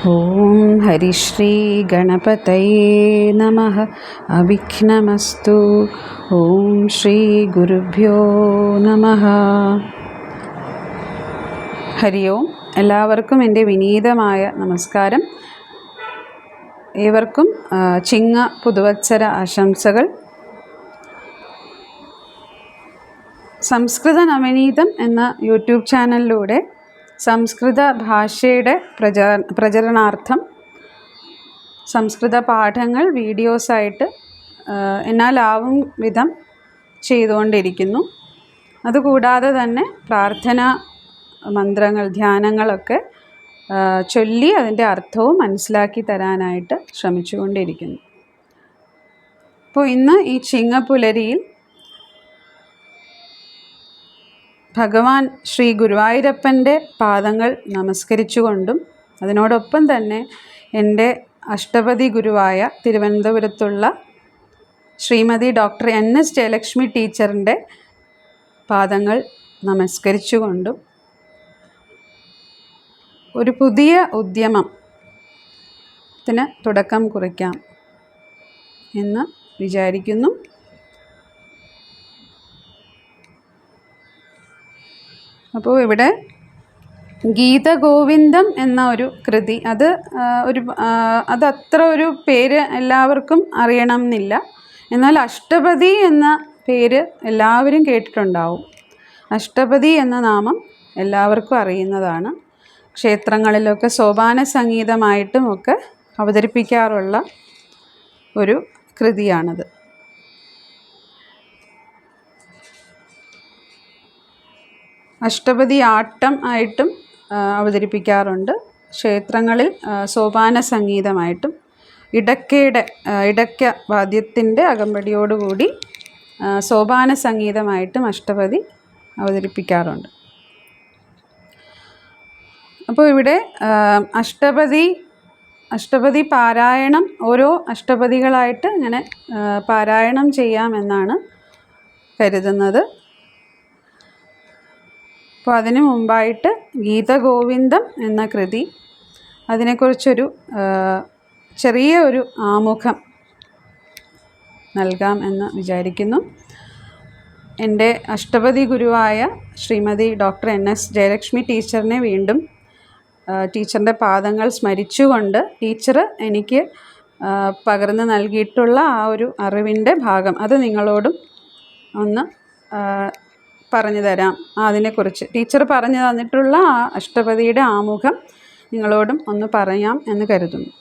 ॐ हरिश्रीगणपतये नमः अविघ्नमस्तु ॐ ശ്രീഗുരുഭ്യോ നമഃ ഹരി ഓം എല്ലാവർക്കും എൻ്റെ വിനീതമായ നമസ്കാരം ഏവർക്കും ആ, ചിങ്ങ പുതുവത്സര ആശംസകൾ സംസ്കൃത നവനീതം എന്ന യൂട്യൂബ് ചാനലിലൂടെ സംസ്കൃത ഭാഷയുടെ പ്രചാ പ്രചരണാർത്ഥം സംസ്കൃത പാഠങ്ങൾ വീഡിയോസായിട്ട് എന്നാലാവും വിധം ചെയ്തുകൊണ്ടിരിക്കുന്നു. അതുകൂടാതെ തന്നെ പ്രാർത്ഥന മന്ത്രങ്ങൾ ധ്യാനങ്ങളൊക്കെ ചൊല്ലി അതിന്റെ അർത്ഥവും മനസ്സിലാക്കി തരാനായിട്ട് ശ്രമിച്ചുകൊണ്ടിരിക്കുന്നു. അപ്പോൾ ഇന്ന് ഈ ചിങ്ങപ്പുലരിയിൽ ഭഗവാൻ ശ്രീ ഗുരുവായൂരപ്പന്റെ പാദങ്ങൾ നമസ്കരിച്ചുകൊണ്ടും അതിനോടൊപ്പം തന്നെ എന്റെ അഷ്ടപതി ഗുരുവായ തിരുവനന്തപുരത്തുള്ള Shrimati doctor N S Jayalakshmi ടീച്ചറിന്റെ പാദങ്ങൾ നമസ്കരിച്ചുകൊണ്ടും ഒരു പുതിയ ഉദ്യമം ത്തിന് തുടക്കം കുറിക്കാം എന്ന് വിചാരിക്കുന്നു. അപ്പോൾ ഇവിടെ ഗീതഗോവിന്ദം എന്ന ഒരു കൃതി. അത് ഒരു അത് അത്ര ഒരു പേര് എല്ലാവർക്കും അറിയണം എന്നില്ല എന്നാൽ അഷ്ടപതി എന്ന പേര് എല്ലാവരും കേട്ടിട്ടുണ്ടാവും. അഷ്ടപതി എന്ന നാമം എല്ലാവർക്കും അറിയുന്നതാണ്. ക്ഷേത്രങ്ങളിലൊക്കെ സോപാന സംഗീതമായിട്ടും ഒക്കെ അവതരിപ്പിക്കാറുള്ള ഒരു കൃതിയാണത്. അഷ്ടപതി ആട്ടം ആയിട്ടും അവതരിപ്പിക്കാറുണ്ട്. ക്ഷേത്രങ്ങളിൽ സോപാന സംഗീതമായിട്ടും ഇടയ്ക്കയുടെ ഇടയ്ക്ക വാദ്യത്തിന്റെ അകമ്പടിയോടുകൂടി സോപാന സംഗീതമായിട്ടും അഷ്ടപതി അവതരിപ്പിക്കാറുണ്ട്. അപ്പോൾ ഇവിടെ അഷ്ടപതി അഷ്ടപതി പാരായണം ഓരോ അഷ്ടപതികളായിട്ട് ഇങ്ങനെ പാരായണം ചെയ്യാമെന്നാണ് കരുതുന്നത്. അപ്പോൾ അതിന് മുമ്പായിട്ട് ഗീതഗോവിന്ദം എന്ന കൃതി അതിനെക്കുറിച്ചൊരു ചെറിയ ഒരു ആമുഖം നൽകാം എന്ന് വിചാരിക്കുന്നു. എന്റെ അഷ്ടപതി ഗുരുവായ Shrimati doctor N S Jayalakshmi ടീച്ചറിനെ വീണ്ടും ടീച്ചറിന്റെ പാദങ്ങൾ സ്മരിച്ചുകൊണ്ട് ടീച്ചർ എനിക്ക് പകർന്ന് നൽകിയിട്ടുള്ള ആ ഒരു അറിവിന്റെ ഭാഗം അത് നിങ്ങളോടും ഒന്ന് പറഞ്ഞു തരാം. അതിനെക്കുറിച്ച് ടീച്ചർ പറഞ്ഞു തന്നിട്ടുള്ള ആ അഷ്ടപതിയുടെ ആമുഖം നിങ്ങളോടും ഒന്ന് പറയാം എന്ന് കരുതുന്നു.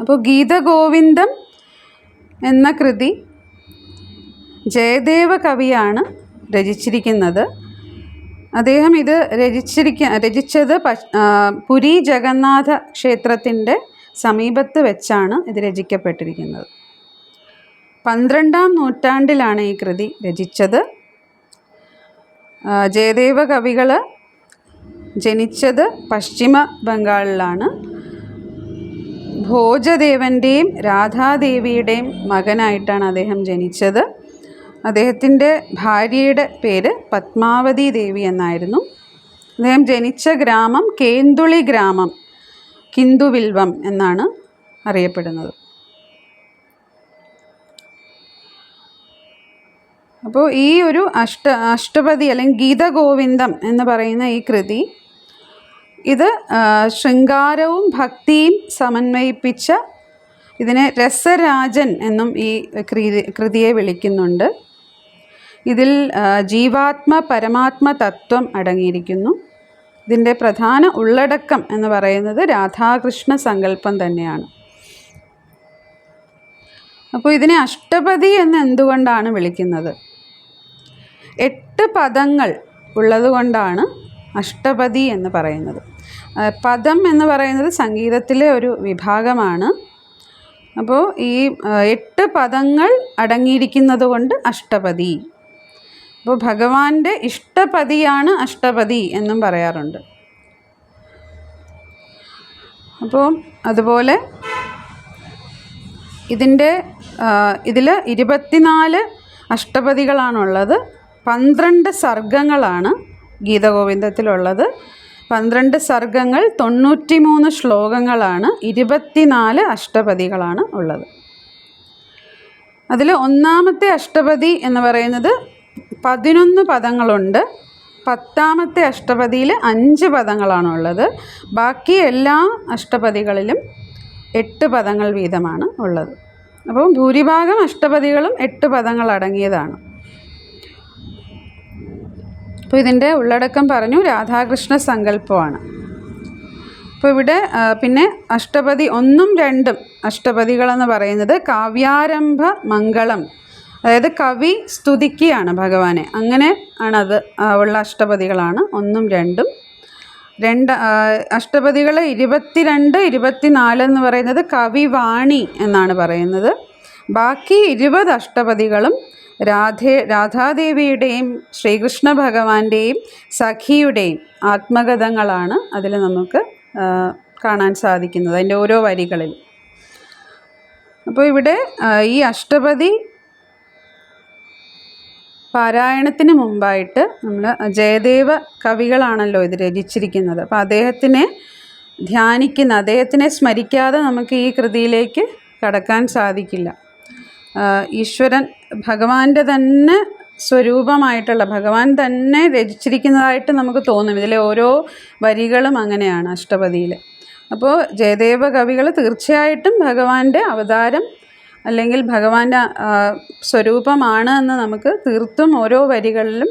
അപ്പോൾ ഗീതഗോവിന്ദം എന്ന കൃതി ജയദേവ കവിയാണ് രചിച്ചിരിക്കുന്നത്. അദ്ദേഹം ഇത് രചിച്ചിരിക്ക രചിച്ചത് പുരി ജഗന്നാഥ ക്ഷേത്രത്തിന്റെ സമീപത്ത് വെച്ചാണ് ഇത് രചിക്കപ്പെട്ടിരിക്കുന്നത്. പന്ത്രണ്ടാം നൂറ്റാണ്ടിലാണ് ഈ കൃതി രചിച്ചത്. ജയദേവ കവികൾ ജനിച്ചത് പശ്ചിമ ബംഗാളിലാണ്. ഭോജദേവന്റെയും രാധാദേവിയുടെയും മകനായിട്ടാണ് അദ്ദേഹം ജനിച്ചത്. അദ്ദേഹത്തിന്റെ ഭാര്യയുടെ പേര് പത്മാവതി ദേവി എന്നായിരുന്നു. അദ്ദേഹം ജനിച്ച ഗ്രാമം കേന്തുളി ഗ്രാമം കിന്ദുവിൽവം എന്നാണ് അറിയപ്പെടുന്നത്. അപ്പോൾ ഈ ഒരു അഷ്ട അഷ്ടപതി അല്ലെങ്കിൽ ഗീതഗോവിന്ദം എന്ന് പറയുന്ന ഈ കൃതി ഇത് ശൃംഗാരവും ഭക്തിയും സമന്വയിപ്പിച്ച ഇതിനെ രസരാജൻ എന്നും ഈ കൃതി കൃതിയെ വിളിക്കുന്നുണ്ട്. ഇതിൽ ജീവാത്മ പരമാത്മ തത്വം അടങ്ങിയിരിക്കുന്നു. ഇതിന്റെ പ്രധാന ഉള്ളടക്കം എന്ന് പറയുന്നത് രാധാകൃഷ്ണ സങ്കല്പം തന്നെയാണ്. അപ്പോൾ ഇതിനെ അഷ്ടപതി എന്ന് എന്തുകൊണ്ടാണ് വിളിക്കുന്നത്? എട്ട് പദങ്ങൾ ഉള്ളതുകൊണ്ടാണ് അഷ്ടപതി എന്ന് പറയുന്നത്. പദം എന്ന് പറയുന്നത് സംഗീതത്തിലെ ഒരു വിഭാഗമാണ്. അപ്പോൾ ഈ എട്ട് പദങ്ങൾ അടങ്ങിയിരിക്കുന്നത് കൊണ്ട് അഷ്ടപതി അപ്പോൾ ഭഗവാന്റെ ഇഷ്ടപതിയാണ് അഷ്ടപതി എന്നും പറയാറുണ്ട്. അപ്പോൾ അതുപോലെ ഇതിന്റെ ഇതിൽ ഇരുപത്തിനാല് അഷ്ടപതികളാണുള്ളത്. പന്ത്രണ്ട് സർഗങ്ങളാണ് ഗീതഗോവിന്ദത്തിലുള്ളത്. പന്ത്രണ്ട് സർഗങ്ങൾ തൊണ്ണൂറ്റിമൂന്ന് ശ്ലോകങ്ങളാണ്. ഇരുപത്തിനാല് അഷ്ടപതികളാണ് ഉള്ളത്. അതിൽ ഒന്നാമത്തെ അഷ്ടപതി എന്ന് പറയുന്നത് പതിനൊന്ന് പദങ്ങളുണ്ട്. പത്താമത്തെ അഷ്ടപതിയിൽ അഞ്ച് പദങ്ങളാണുള്ളത് ബാക്കി എല്ലാ അഷ്ടപതികളിലും എട്ട് പദങ്ങൾ വീതമാണ് ഉള്ളത്. അപ്പോൾ ഭൂരിഭാഗം അഷ്ടപതികളും എട്ട് പദങ്ങൾ അടങ്ങിയതാണ്. അപ്പോൾ ഇതിന്റെ ഉള്ളടക്കം പറഞ്ഞു രാധാകൃഷ്ണ സങ്കല്പമാണ്. അപ്പോൾ ഇവിടെ പിന്നെ അഷ്ടപതി ഒന്നും രണ്ടും അഷ്ടപതികളെന്ന് പറയുന്നത് കാവ്യാരംഭ മംഗളം അതായത് കവി സ്തുതിക്കുകയാണ് ഭഗവാനെ. അങ്ങനെ ആണത് ഉള്ള അഷ്ടപതികളാണ് ഒന്നും രണ്ടും. രണ്ട് അഷ്ടപതികൾ ഇരുപത്തിരണ്ട് ഇരുപത്തിനാല് എന്ന് പറയുന്നത് കവിവാണി എന്നാണ് പറയുന്നത്. ബാക്കി ഇരുപത് അഷ്ടപതികളും രാധേ രാധാദേവിയുടെയും ശ്രീകൃഷ്ണ ഭഗവാന്റെയും സഖിയുടെയും ആത്മകഥങ്ങളാണ് അതിൽ നമുക്ക് കാണാൻ സാധിക്കുന്നത് അതിന്റെ ഓരോ വരികളിൽ. അപ്പോൾ ഇവിടെ ഈ അഷ്ടപതി പാരായണത്തിന് മുമ്പായിട്ട് നമ്മൾ ജയദേവ കവികളാണല്ലോ ഇത് രചിച്ചിരിക്കുന്നത്. അപ്പോൾ അദ്ദേഹത്തിനെ ധ്യാനിക്കുന്ന അദ്ദേഹത്തിനെ സ്മരിക്കാതെ നമുക്ക് ഈ കൃതിയിലേക്ക് കടക്കാൻ സാധിക്കില്ല. ഈശ്വരൻ ഭഗവാന്റെ തന്നെ സ്വരൂപമായിട്ടുള്ള ഭഗവാൻ തന്നെ രചിച്ചിരിക്കുന്നതായിട്ട് നമുക്ക് തോന്നും. ഇതിലെ ഓരോ വരികളും അങ്ങനെയാണ് അഷ്ടപതിയിൽ അപ്പോൾ ജയദേവ കവികൾ തീർച്ചയായിട്ടും ഭഗവാന്റെ അവതാരം അല്ലെങ്കിൽ ഭഗവാന്റെ സ്വരൂപമാണ് എന്ന് നമുക്ക് തീർത്തും ഓരോ വരികളിലും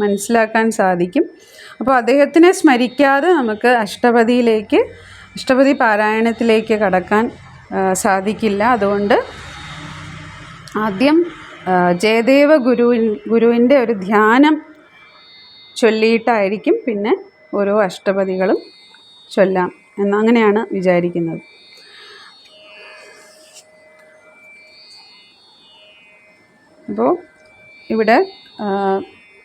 മനസ്സിലാക്കാൻ സാധിക്കും. അപ്പോൾ അദ്ദേഹത്തിനെ സ്മരിക്കാതെ നമുക്ക് അഷ്ടപതിയിലേക്ക് അഷ്ടപതി പാരായണത്തിലേക്ക് കടക്കാൻ സാധിക്കില്ല. അതുകൊണ്ട് ആദ്യം ജയദേവ ഗുരുവിൻ ഗുരുവിന്റെ ഒരു ധ്യാനം ചൊല്ലിയിട്ടായിരിക്കും പിന്നെ ഓരോ അഷ്ടപതികളും ചൊല്ലാം എന്നങ്ങനെയാണ് വിചാരിക്കുന്നത്. അപ്പോൾ ഇവിടെ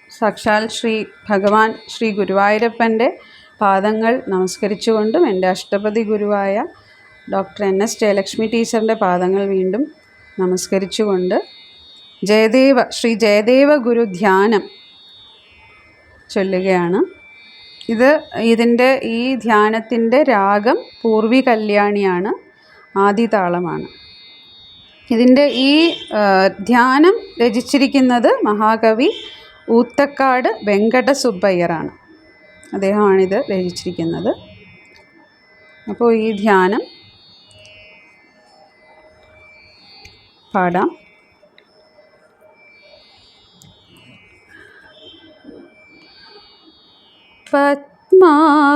സാക്ഷാൽ ശ്രീ ഭഗവാൻ ശ്രീ ഗുരുവായൂരപ്പന്റെ പാദങ്ങൾ നമസ്കരിച്ചുകൊണ്ടും എന്റെ അഷ്ടപതി ഗുരുവായ ഡോക്ടർ എൻ എസ് ജയലക്ഷ്മി ടീച്ചറിന്റെ പാദങ്ങൾ വീണ്ടും നമസ്കരിച്ചുകൊണ്ട് ജയദേവ ശ്രീ ജയദേവ ഗുരു ധ്യാനം ചൊല്ലുകയാണ്. ഇത് ഇതിന്റെ ഈ ധ്യാനത്തിന്റെ രാഗം പൂർവി കല്യാണിയാണ് ആദിതാളമാണ്. ഇതിന്റെ ഈ ധ്യാനം രചിച്ചിരിക്കുന്നത് മഹാകവി ഊത്തക്കാട് വെങ്കട സുബ്ബയ്യറാണ് അദ്ദേഹമാണിത് രചിച്ചിരിക്കുന്നത്. അപ്പോൾ ഈ ധ്യാനം പാടാം. പത്മാവതീരമണം.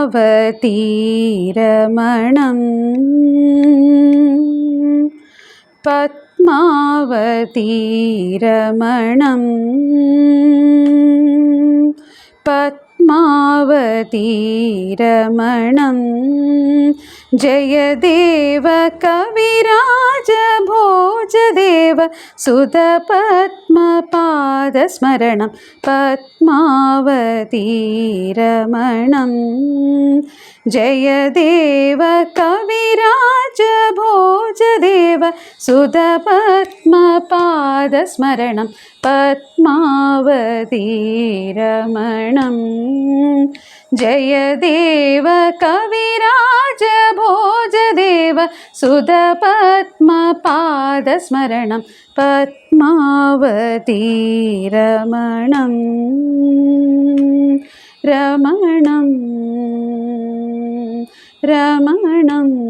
പത്മാവതീരമണം. പത്മാവതീരമണം ജയദേവ കവിരാജ ഭോജദേവ സുതപത്മപാദസ്മരണം പത്മാവതീരമണം ജയദേവ കവിരാജ ഭോജദേവ സുതപത്മപാദസ്മരണം പത്മാവതീരമണം ജയദേവ കവിരാജ ഭോജദേവ സുതപത്മപാദസ്മരണം പത്മാവതീരമണം രമണം. രമണം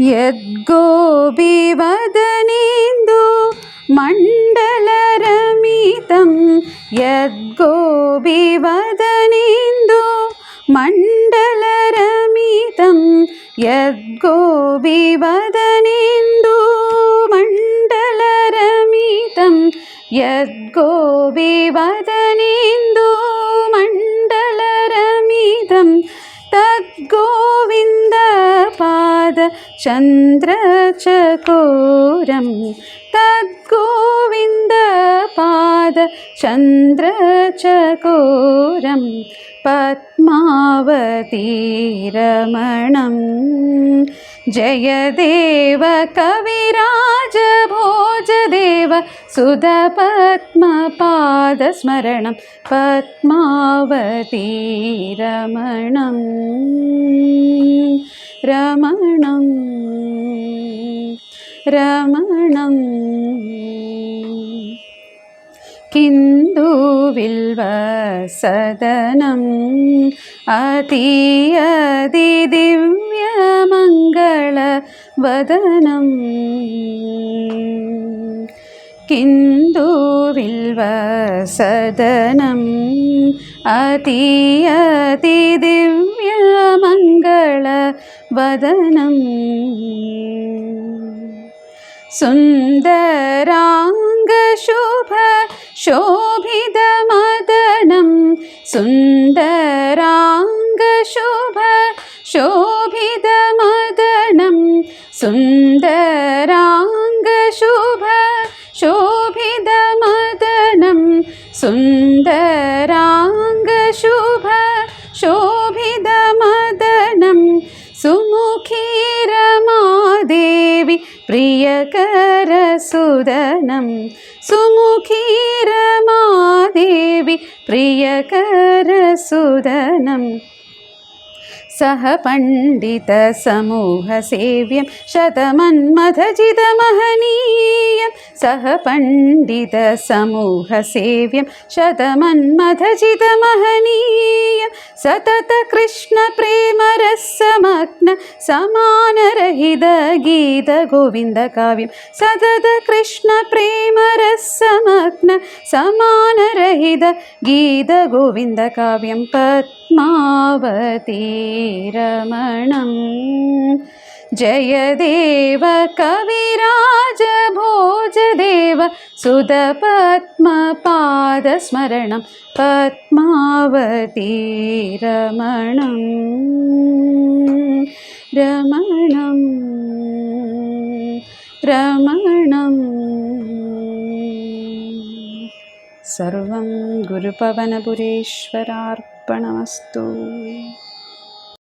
യദ്ഗോപിവദനേന്ദു മണ്ഡലരമിതം. യദ്ഗോപിവദനേന്ദു മണ്ഡലരമിതം. യദ്ഗോപിവദനേന്ദു മണ്ഡലരമിതം. യദ്ഗോപിവദനേന്ദു മണ്ഡലരമിതം തദ്ഗോവിന്ദ പാദ ചന്ദ്രചകോരം തദ്ഗോവിന്ദ പാദ ചന്ദ്രചകോരം पद्मावतीरमणं जयदेव कविराजभोजदेव सुधपद्मपादस्मरणं। पद्मावतीरमणं रमणं। रमणम् കിന്ദുവിൽ വസദനം അതീയതി ദിവ്യമംഗള വദനം കിന്ദുവിൽ വസദനം അതീയതി ദിവ്യമംഗള വദനം സുന്ദരാംഗ ശുഭ ശോഭിതമദനം സുന്ദരാംഗശുഭ ശോഭിതമദനം സുന്ദരാംഗശുഭ ശോഭിതമദനം സുന്ദരാംഗശുഭ പ്രിയകരസുദനം സുമുഖീരമാദേവി പ്രിയകരസുദനം. सह पण्डितसमूहसेव्यं सेव्यं सह पण्डितसमूहसेव्यं शतमन्मथ सततकृष्णप्रेमरसमग्न समानरहितगीतगोविन्दकाव्यं सततकृष्णप्रेमरसमग्न समानरहितगीतगोविन्दकाव्यं पत् സതത കൃഷ്ണപ്രേമരസമഗ്ന സമാനരഹിത ഗീത ഗോവിന്ദകാവ്യം പത്മാവതീ രമണം ജയദേവ കവിരാജ ഭോജദേവ സുതപത്മപാദസ്മരണം പത്മാവതീരമണം രമണം. രമണം. സർവം ഗുരുപവനപുരേശ്വരാർപ്പണമസ്തു.